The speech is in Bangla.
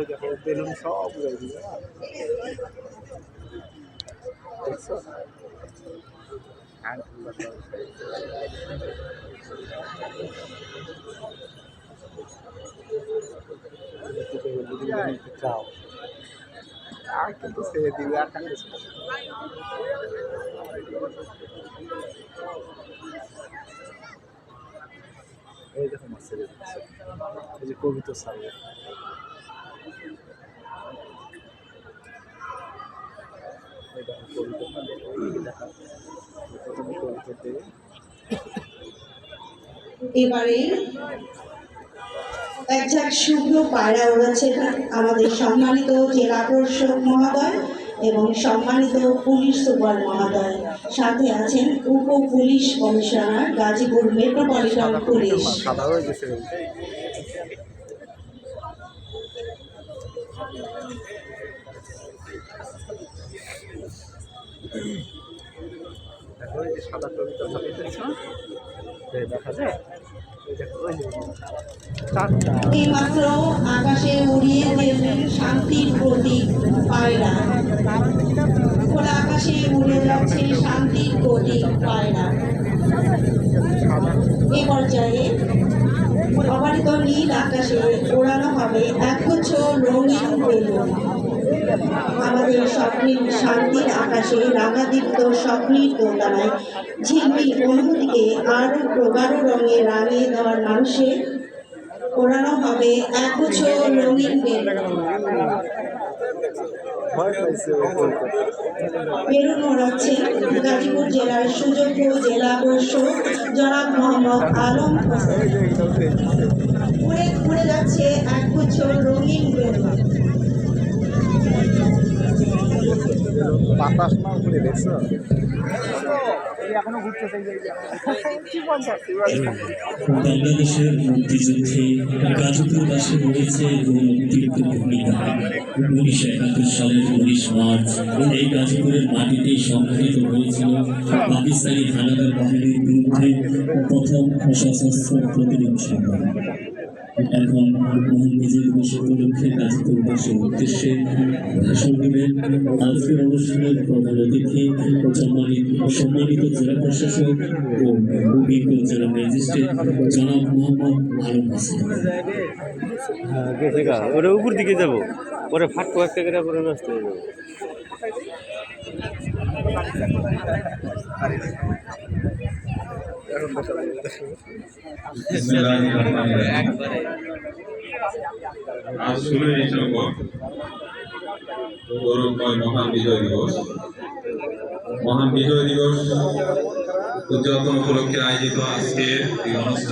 ওই দেখো, বেলুন সব উড়াই চাও আর কিন্তু সে দিবে, আর কাছে এই দেখো মাছ এই যে কবিতা সামনে এই দেখো কবিতা এই দেখো প্রথমে কবিতা দেবে এবারে এক ঝাঁক শুভ্র পায়রা উড়াচ্ছেন আমাদের সম্মানিত জেলা প্রশাসক মহোদয় এবং সম্মানিত পুলিশ সুপার মহোদয়। সাথে আছেন উপ police commissioner Gazipur metropolitan police. সাদা হয়ে গেছে দেখো এই যে সাদা দেখা যায় এই দেখো ওই যে চারটা এইমাত্র আকাশে উড়িয়ে দিলেন শান্তির প্রতীক পায়রা। খোলা আকাশে উড়ে যাচ্ছে শান্তির প্রতীক পায়রা। আকাশে ওড়ানো হবে। একগুচ্ছ রঙিন বেলুন আমাদের স্বপ্নের শান্তির আকাশে রাগাদীপ্ত স্বপ্নের দোলায় ঝিলমিল অনুভূতিকে আরও প্রগাঢ় রঙে রাঙিয়ে দেওয়ার মানুষে ওড়ানো হবে। একগুচ্ছ রঙিন বেলুন বেলুন ওড়াচ্ছে গাজীপুর জেলার সুযোগ্য জেলা প্রশাসক জনাব মোহাম্মদ আলম হোসেন। এই যে এইটাও পেয়েছে উড়ে উড়ে যাচ্ছে একগুচ্ছ রঙিন বেলুন বাতাস না উপরে দেখছ? বাংলাদেশের মুক্তিযুদ্ধে গাজীপুরবাসী রয়েছে অতিরিক্ত ভূমিকা। উনিশশো একাত্তর সালের উনিশ মার্চ এই গাজীপুরের মাটিতেই সংঘটিত হয়েছিল পাকিস্তানি হানাদার বাহিনীর বিরুদ্ধে প্রথম সশস্ত্র প্রতিরোধ সংগ্রাম। এখন মহান বিজয় উপলক্ষে গাজীপুরবাসীর উদ্দেশ্যে ভাষণ দেবেন আজকের অনুষ্ঠানের প্রধান অতিথি সম্মানিত সম্মানিত জেলা প্রশাসক ও অভিজ্ঞ জেলা ম্যাজিস্ট্রেট জনাব মোহাম্মদ আলম হোসেন। উপর দিকে যাব। পরে ফাটকো একটা করে পরে নষ্ট হয়ে যাব। মহান বিজয় দিবস। মহান বিজয় দিবস উদযাপন উপলক্ষে আয়োজিত আজকের এই অনুষ্ঠান